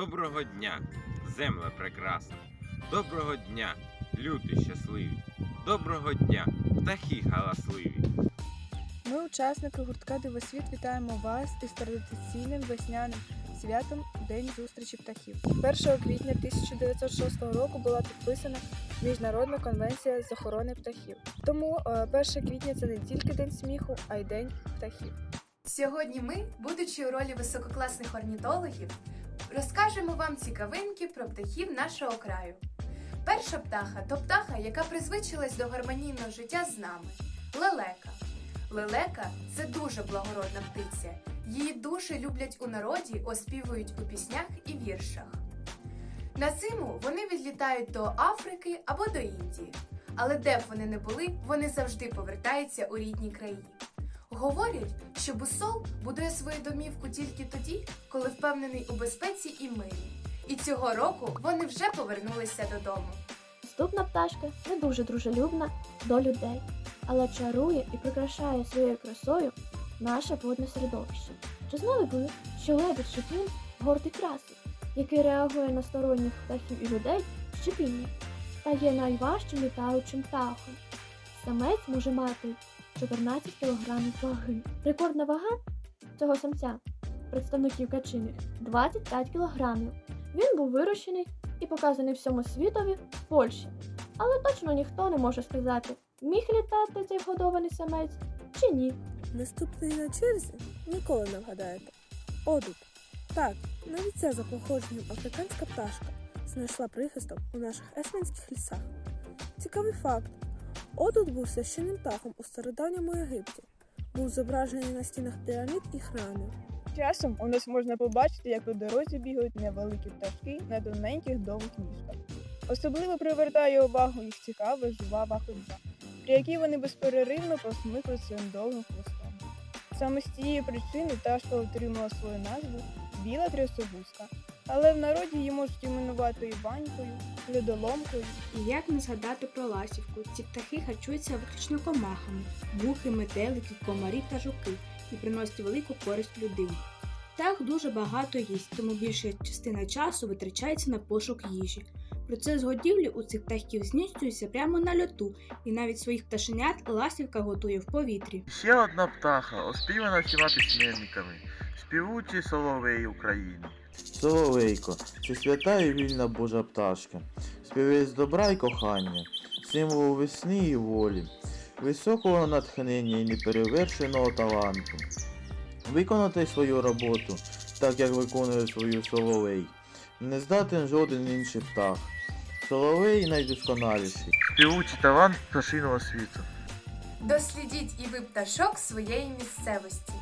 Доброго дня, земле прекрасна. Доброго дня, люди щасливі. Доброго дня, птахи галасливі. Ми, учасники гуртка Дивосвіт, вітаємо вас із традиційним весняним святом День зустрічі птахів. 1 квітня 1906 року була підписана Міжнародна конвенція з охорони птахів. Тому е, 1 квітня це не тільки день сміху, а й день птахів. Сьогодні ми, будучи у ролі висококласних орнітологів, розкажемо вам цікавинки про птахів нашого краю. Перша птаха то птаха, яка призвичилась до гармонійного життя з нами лелека. Лелека це дуже благородна птиця. Її дуже люблять у народі, оспівують у піснях і віршах. На зиму вони відлітають до Африки або до Індії. Але де б вони не були, вони завжди повертаються у рідні краї. Говорять, що бусол будує свою домівку тільки тоді, коли впевнений у безпеці і мирі. І цього року вони вже повернулися додому. Наступна пташка не дуже дружелюбна до людей, але чарує і прикрашає своєю красою наше водне середовище. Чи знали ви, що лебедь шипін гордий красив, який реагує на сторонніх птахів і людей щепіння, та є найважчим літаючим птахом. Самець може мати 14 кг ваги. Рекордна вага цього самця представників качиних 25 кг. Він був вирощений і показаний всьому світові в Польщі. Але точно ніхто не може сказати, міг літати цей вгодований самець чи ні. Наступний на черзі ніколи не вгадаєте. Одут. Так, навіть ця за походженням африканська пташка знайшла прихисток у наших есменських лісах. Цікавий факт. Одут був священним птахом у стародавньому Єгипті. Був зображений на стінах пірамід і храмів. Часом у нас можна побачити, як по дорозі бігають невеликі пташки на тоненьких довгих ніжках. Особливо привертає увагу їх цікава жвава ходьба, при якій вони безперервно посмикують своїм довгим хвостом. Саме з цієї причини пташка отримала свою назву біла трясогузка, але в народі її можуть іменувати Іванькою, льодоломкою І як не згадати про ласівку? Ці птахи харчуються виключно комахами, мухи, метелики, комарі та жуки і приносять велику користь людині. Птах дуже багато їсть, тому більша частина часу витрачається на пошук їжі. Процес годівлі у цих птахів здійснюється прямо на льоту, і навіть своїх пташенят ласівка готує в повітрі. Ще одна птаха, оспівана всіма письменниками, співучі соловей України. Соловейко, це свята і вільна Божа пташка, співець добра і кохання, символ весни і волі, високого натхнення і неперевершеного таланту. Виконати свою роботу, так як виконує свою соловей. Не здатен жоден інший птах. Соловей найдосконаліший. Співучий талант пташиного світу. Дослідіть і ви пташок своєї місцевості.